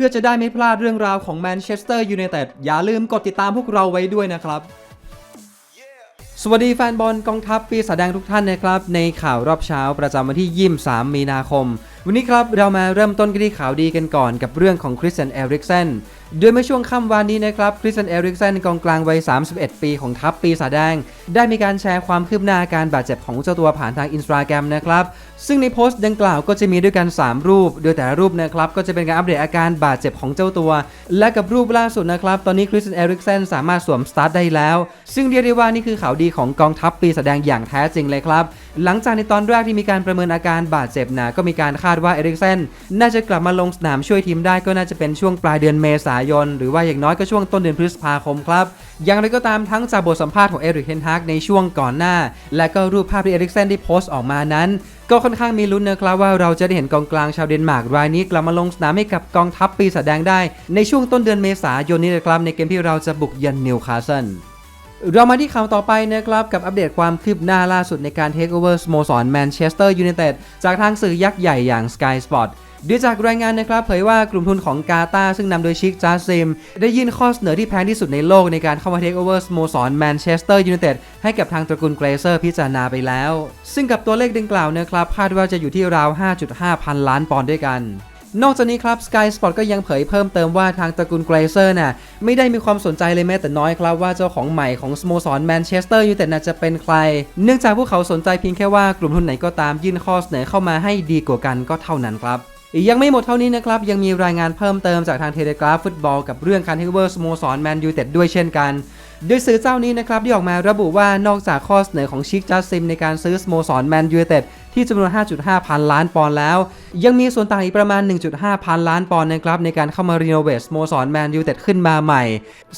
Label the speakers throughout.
Speaker 1: พื่อจะได้ไม่พลาดเรื่องราวของแมนเชสเตอร์ยูไนเต็ดอย่าลืมกดติดตามพวกเราไว้ด้วยนะครับ สวัสดีแฟนบอลกองทัพปีศาจแดงทุกท่านนะครับ ในข่าวรอบเช้าประจำวันที่ 23 มีนาคม วันนี้ครับเรามาเริ่มต้นกันที่ข่าวดีกันก่อนกับเรื่องของคริสเตนเอริกเซน โดยเมื่อช่วงค่ำวานนี้นะครับคริสเตนเอริกเซนกองกลางวัย 31 ปีของทัพปีศาจแดง ได้มีการแชร์ความคืบหน้าการบาดเจ็บของเจ้าตัวผ่านทางอินสตาแกรมนะครับ ซึ่งในโพสต์ดังกล่าวก็จะมีด้วยกัน 3 รูป โดยแต่ละรูปนะครับก็จะเป็นการอัปเดตอาการบาดเจ็บของเจ้าตัว และกับรูปล่าสุดนะครับ ตอนนี้คริสเตนเอริกเซนสามารถสวมสตาร์ทได้แล้ว ซึ่งเรียกได้ว่านี่คือข่าวดีของกองทัพปีศาจแดงอย่างแท้จริงเลยครับ หลังจากในตอนแรกที่มีการประเมินอาการบาดเจ็บนะก็มีการคาดว่าเอริกเซนน่าจะกลับมาลงสนามช่วยทีมได้ก็น่าจะเป็นช่วงปลายเดือนเมษายน หรือว่าอย่างน้อยก็ช่วงต้นเดือนพฤษภาคมครับ อย่างไรก็ตามทั้งจากบทสัมภาษณ์ของเอริกเทนฮากในช่วงก่อนหน้า และก็รูปภาพที่เอริกเซนได้โพสต์ออกมานั้น ก็ค่อนข้างมีลุ้นนะครับว่าเราจะได้เห็นกองกลางชาวเดนมาร์กรายนี้กลับมาลงสนามให้กับกองทัพปีศาจแดงได้ ในช่วงต้นเดือนเมษายนนี้นะครับในเกมที่เราจะบุกเยันนิวคาสเซิลเรามาที่ข่าวต่อไปนะครับ กับอัปเดตความคืบหน้าล่าสุดในการเทคโอเวอร์สโมสรแมนเชสเตอร์ยูไนเต็ดจากทางสื่อยักษ์ใหญ่อย่าง Sky Sport ด้วยจากรายงานนะครับเผยว่ากลุ่มทุนของกาตาซึ่งนำโดยชิคจาซิม ได้ยื่นข้อเสนอที่แพงที่สุดในโลกในการเข้ามาเทคโอเวอร์สโมสรแมนเชสเตอร์ยูไนเต็ดให้กับทางตระกูลเกรเซอร์พิจารณาไปแล้ว ซึ่งกับตัวเลขดังกล่าวนะครับคาดว่าจะอยู่ที่ราว 5.5 พันล้านปอนด์ด้วยกันนอกจากนี้ครับ Sky Sport ก็ยังเผยเพิ่มเติมว่าทางตระกูลเกรเซอร์น่ะไม่ได้มีความสนใจเลยแม้แต่น้อยครับว่าเจ้าของใหม่ของสโมสรแมนเชสเตอร์ยูไนเต็ดน่ะจะเป็นใคร เนื่องจากพวกเขาสนใจเพียงแค่ว่ากลุ่มทุนไหนก็ตามยื่นข้อเสนอเข้ามาให้ดีกว่ากันก็เท่านั้นครับ ยังไม่หมดเท่านี้นะครับ ยังมีรายงานเพิ่มเติมจากทางเทเลกราฟฟุตบอลกับเรื่องการเทคเวอร์สโมสรแมนยูเต็ดด้วยเช่นกันโดยสื่อเจ้านี้นะครับที่ออกมาระบุว่านอกจากข้อเสนอของชิคจัสซิมในการซื้อสโมสรแมนยูเต็ด ที่จำนวน 5.5 พันล้านปอนด์แล้ว ยังมีส่วนต่างอีกประมาณ 1.5 พันล้านปอนด์นะครับในการเข้ามารีโนเวทสโมสรแมนยูเต็ดขึ้นมาใหม่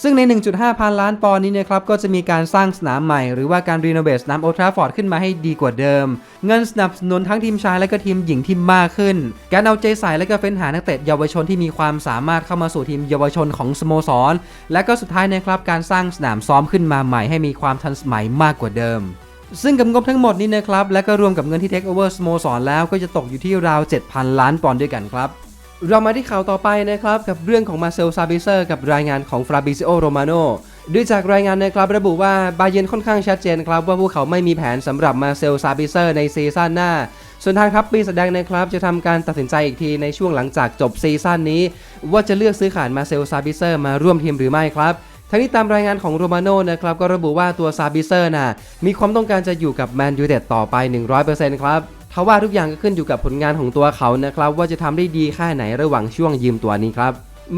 Speaker 1: ซึ่งใน 1.5 พันล้านปอนด์นี้นะครับก็จะมีการสร้างสนามใหม่หรือว่าการรีโนเวทสนามโอทราฟอร์ดขึ้นมาให้ดีกว่าเดิม เงินสนับสนุนทั้งทีมชายและก็ทีมหญิงที่มากขึ้น การเอาใจใส่และก็เฟ้นหานักเตะเยาวชนที่มีความสามารถเข้ามาสู่ทีมเยาวชนของสโมสร และก็สุดท้ายนะครับการสร้างสนามซ้อมขึ้นมาใหม่ให้มีความทันสมัยมากกว่าเดิม ซึ่งกับงบทั้งหมดนี้นะครับ และก็รวมกับเงินที่เทคโอเวอร์สโมสรแล้วก็จะตกอยู่ที่ราว 7,000 ล้านปอนด์ด้วยกันครับ เรามาที่ข่าวต่อไปนะครับ กับเรื่องของมาเซลซาบิเซอร์กับรายงานของฟราบิซิโอโรมาโนด้วยจากรายงานนะครับระบุว่าบาเยนค่อนข้างชัดเจนครับ ว่าพวกเขาไม่มีแผนสำหรับมาเซลซาบิเซอร์ในซีซั่นหน้า ส่วนทางทัพปีแสดงนะครับ จะทำการตัดสินใจอีกทีในช่วงหลังจากจบซีซั่นนี้ ว่าจะเลือกซื้อขายมาเซลซาบิเซอร์มาร่วมทีมหรือไม่ครับ ทั้งนี้ตามรายงานของโรมาโน่นะครับก็ระบุว่าตัวซาบิเซอร์น่ะมีความต้องการจะอยู่กับแมนยูเต็ดต่อไป 100%ครับทว่าทุกอย่างก็ขึ้นอยู่กับผลงานของตัวเขานะครับว่าจะทำได้ดีแค่ไหนระหว่างช่วงยืมตัวนี้ครับ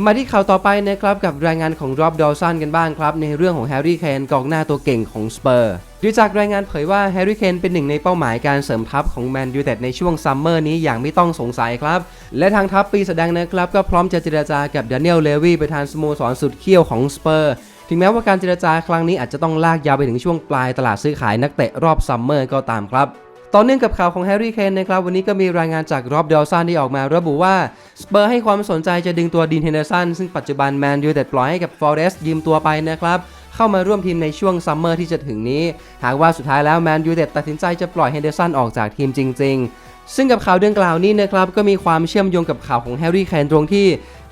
Speaker 1: มาที่ข่าวต่อไปนะครับกับรายงานของร็อบดอลสันกันบ้างครับในเรื่องของแฮร์รี่เคนกองหน้าตัวเก่งของสเปอร์ ด้วยจากรายงานเผยว่าแฮร์รี่เคนเป็นหนึ่งในเป้าหมายการเสริมทัพของแมนยูเต็ดในช่วงซัมเมอร์นี้อย่างไม่ต้องสงสัยครับ และทางทัพปีแสดงนะครับ ก็พร้อมจะเจรจากับดานิเอลเลวีประธานสโมสรสุดเขี้ยวของสเปอร์ ถึงแม้ว่าการเจรจาครั้งนี้อาจจะต้องลากยาวไปถึงช่วงปลายตลาดซื้อขายนักเตะรอบซัมเมอร์ก็ตามครับต่อเนื่องกับข่าวของแฮร์รี่เคนนะครับวันนี้ก็มีรายงานจากรอบเดลซันที่ออกมาระบุว่า สเปอร์ให้ความสนใจจะดึงตัวดีนเฮนเดอร์สันซึ่งปัจจุบันแมนยูเต็ดปล่อยให้กับฟอเรสต์ยืมตัวไปนะครับ เข้ามาร่วมทีมในช่วงซัมเมอร์ที่จะถึงนี้ หากว่าสุดท้ายแล้วแมนยูเต็ดตัดสินใจจะปล่อยเฮนเดอร์สันออกจากทีมจริง ๆ ซึ่งกับข่าวดังกล่าวนี้นะครับก็มีความเชื่อมโยงกับข่าวของแฮร์รี่เคนตรงที่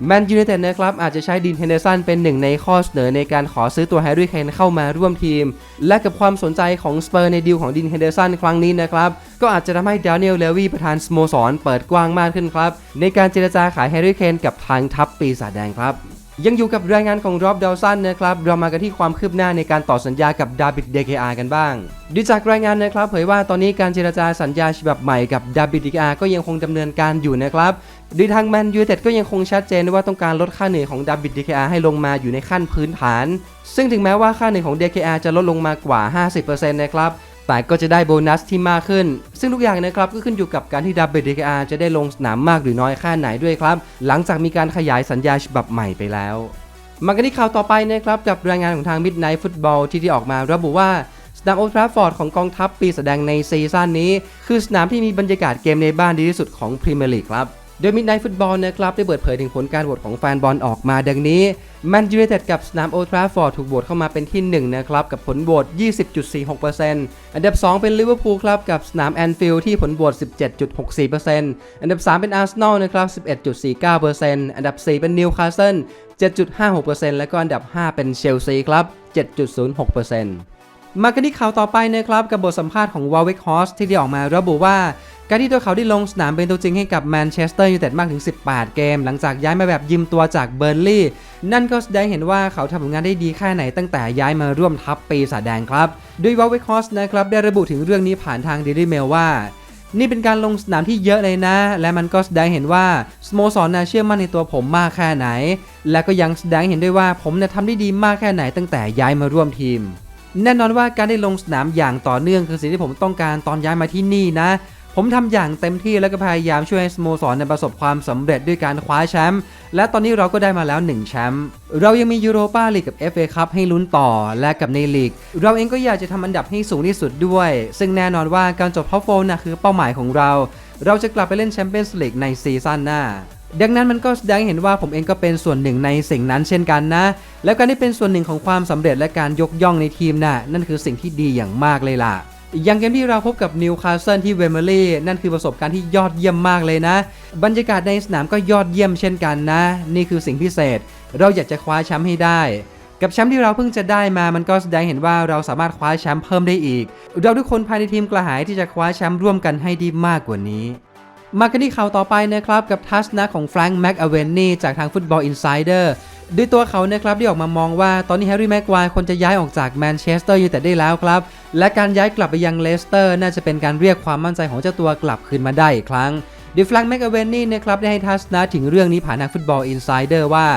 Speaker 1: แมนยูไนเต็ดนะครับอาจจะใช้ดินเฮนเดอร์สันเป็นหนึ่งในข้อเสนอในการขอซื้อตัวแฮร์รี่เคนเข้ามาร่วมทีม และกับความสนใจของสเปอร์ในดีลของดินเฮนเดอร์สันครั้งนี้นะครับก็อาจจะทำให้ดานิเอลเลวีประธานสโมสรเปิดกว้างมากขึ้นครับในการเจรจาขายแฮร์รี่เคนกับทางทัพปีศาจแดงครับยังอยู่กับรายงานของรอบดาวสันนะครับ เรามากันที่ความคืบหน้าในการต่อสัญญากับดาบิดเดเคอากันบ้างดูจากรายงานนะครับ เผยว่าตอนนี้การเจรจาสัญญาฉบับใหม่กับดาบิดเดเคอาก็ยังคงดำเนินการอยู่นะครับ โดยทางแมนยูเต็ดก็ยังคงชัดเจนว่าต้องการลดค่าเหนื่อยของดาบิดเดคอาให้ลงมาอยู่ในขั้นพื้นฐาน ซึ่งถึงแม้ว่าค่าเหนื่อยของ DKR จะลดลงมากว่า 50%นะครับแต่ก็จะได้โบนัสที่มากขึ้น ซึ่งทุกอย่างนะครับก็ขึ้นอยู่กับการที่ WDKR จะได้ลงสนามมากหรือน้อยแค่ไหนด้วยครับ หลังจากมีการขยายสัญญาฉบับใหม่ไปแล้ว มากันที่ข่าวต่อไปนะครับ กับรายงานของทาง Midnight Football ที่ที่ออกมาระบุว่าสนามโอทราฟอร์ดของกองทัพปีแสดงในซีซั่นนี้ คือสนามที่มีบรรยากาศเกมในบ้านดีที่สุดของพรีเมียร์ลีกครับ โดยมิดไนท์ฟุตบอลนะครับได้เปิดเผยถึงผลการโหวตของแฟนบอลออกมาดังนี้แมนยูไนเต็ดกับสนามโอทราฟอร์ดถูกโหวตเข้ามาเป็นที่ 1 นะครับ กับผลโหวต 20.46%อันดับ 2 เป็นลิเวอร์พูลครับ กับสนามแอนฟิลด์ที่ผลโหวต 17.64%อันดับ 3 เป็นอาร์เซนอลนะครับ 11.49%อันดับ 4 เป็นนิวคาสเซิล 7.56%และก็อันดับ 5 เป็นเชลซีครับ 7.06%มากันที่ข่าวต่อไปนะครับกับบทสัมภาษณ์ของวอลเวกฮอสที่ได้ออกมาระบุว่า การที่ตัวเขาได้ลงสนามเป็นตัวจริงให้กับแมนเชสเตอร์ยูไนเต็ดมากถึง 18 เกม หลังจากย้ายมาแบบยืมตัวจากเบอร์ลี่ นั่นก็แสดงเห็นว่าเขาทำผลงานได้ดีแค่ไหนตั้งแต่ย้ายมาร่วมทัพปีศาจแดงครับโดยวอลเวกฮอสนะครับได้ระบุถึงเรื่องนี้ผ่านทาง Daily Mail ว่านี่เป็นการลงสนามที่เยอะเลยนะ และมันก็แสดงเห็นว่าสโมสรน่ะเชื่อมั่นในตัวผมมากแค่ไหน และก็ยังแสดงเห็นด้วยว่าผมเนี่ยทำได้ดีมากแค่ไหนตั้งแต่ย้ายมาร่วมทีม แน่นอนว่าการได้ลงสนามอย่างต่อเนื่องคือสิ่งที่ผมต้องการตอนย้ายมาที่นี่นะ ผมทำอย่างเต็มที่แล้วก็พยายามช่วยให้สโมสรในประสบความสำเร็จด้วยการคว้าแชมป์และตอนนี้เราก็ได้มาแล้ว 1 แชมป์เรายังมียูโรปาลีกกับ FA คัพให้ลุ้นต่อและกับในลีก เราเองก็อยากจะทำอันดับให้สูงที่สุดด้วย ซึ่งแน่นอนว่าการจบท็อปโฟนะคือเป้าหมายของเรา เราจะกลับไปเล่นแชมเปี้ยนส์ลีกในซีซั่นหน้าดังนั้นมันก็แสดงให้เห็นว่าผมเองก็เป็นส่วนหนึ่งในสิ่งนั้นเช่นกันนะ แล้วการที่เป็นส่วนหนึ่งของความสำเร็จและการยกย่องในทีมน่ะนั่นคือสิ่งที่ดีอย่างมากเลยล่ะ อย่างเกมที่เราพบกับนิวคาสเซิลที่เวมเบอรี่นั่นคือประสบการณ์ที่ยอดเยี่ยมมากเลยนะ บรรยากาศในสนามก็ยอดเยี่ยมเช่นกันนะ นี่คือสิ่งพิเศษ เราอยากจะคว้าแชมป์ให้ได้ กับแชมป์ที่เราเพิ่งจะได้มามันก็แสดงเห็นว่าเราสามารถคว้าแชมป์เพิ่มได้อีก เราทุกคนภายในทีมกระหายที่จะคว้าแชมป์ร่วมกันให้ดีมากกว่านี้มากันที่ข่าวต่อไปนะครับ กับทัศนะของแฟรงค์แม็กอเวนนี่จากทางฟุตบอลอินไซเดอร์ ด้วยตัวเขาเนะครับได้ออกมามองว่าตอนนี้แฮร์รี่แม็กควายควรจะย้ายออกจากแมนเชสเตอร์ยูไนเต็ดได้แล้วครับ และการย้ายกลับไปยังเลสเตอร์ น่าจะเป็นการเรียกความมั่นใจของเจ้าตัวกลับคืนมาได้อีกครั้งดิฟลังแม็กอเวนนี่นะครับได้ให้ทัศนะถึงเรื่องนี้ผ่านทางฟุตบอลอินไซเดอร์ว่า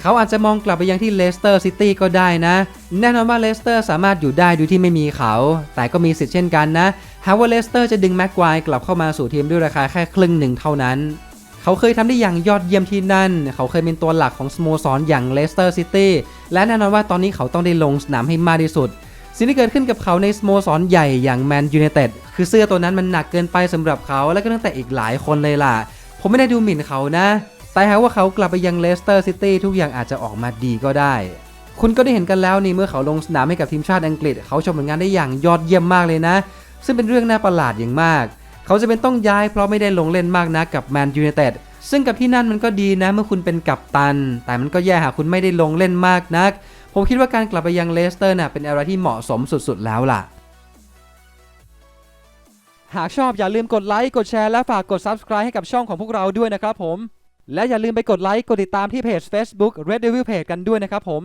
Speaker 1: เขาอาจจะมองกลับไปยังที่เลสเตอร์ซิตี้ก็ได้นะ แน่นอนว่าเลสเตอร์สามารถอยู่ได้โดยที่ไม่มีเขา แต่ก็มีสิทธิ์เช่นกันนะหากว่าเลสเตอร์จะดึงแม็กควายกลับเข้ามาสู่ทีมด้วยราคาแค่ครึ่งหนึ่งเท่านั้น เขาเคยทำได้อย่างยอดเยี่ยมที่นั่น เขาเคยเป็นตัวหลักของสโมสรอย่างเลสเตอร์ซิตี้และแน่นอนว่าตอนนี้เขาต้องได้ลงสนามให้มากที่สุด สิ่งที่เกิดขึ้นกับเขาในสโมสรใหญ่อย่างแมนยูไนเต็ดคือเสื้อตัวนั้นมันหนักเกินไปสำหรับเขาและก็ตั้งแต่อีกหลายคนเลยล่ะ ผมไม่ได้ดูหมิ่นเขานะ แต่หากว่าเขากลับไปยังเลสเตอร์ซิตี้ทุกอย่างอาจจะออกมาดีก็ได้คุณก็ได้เห็นกันแล้วนี่เมื่อเขาลงสนามให้กับทีมชาติอังกฤษ เขาชมผลงานได้อย่างยอดเยี่ยมมากเลยนะ ซึ่งเป็นเรื่องน่าประหลาดอย่างมาก เขาจะเป็นต้องย้ายเพราะไม่ได้ลงเล่นมากนะกับแมนยูไนเต็ดซึ่งกับที่นั่นมันก็ดีนะเมื่อคุณเป็นกัปตัน แต่มันก็แย่หากคุณไม่ได้ลงเล่นมากนัก ผมคิดว่าการกลับไปยังเลสเตอร์น่ะเป็นอะไรที่เหมาะสมสุดๆแล้วล่ะ หากชอบอย่าลืมกดไลค์กดแชร์และฝากกด Subscribe ให้กับช่องของพวกเราด้วยนะครับผม และอย่าลืมไปกดไลค์กดติดตามที่เพจ Facebook Red Devil Page กันด้วยนะครับผม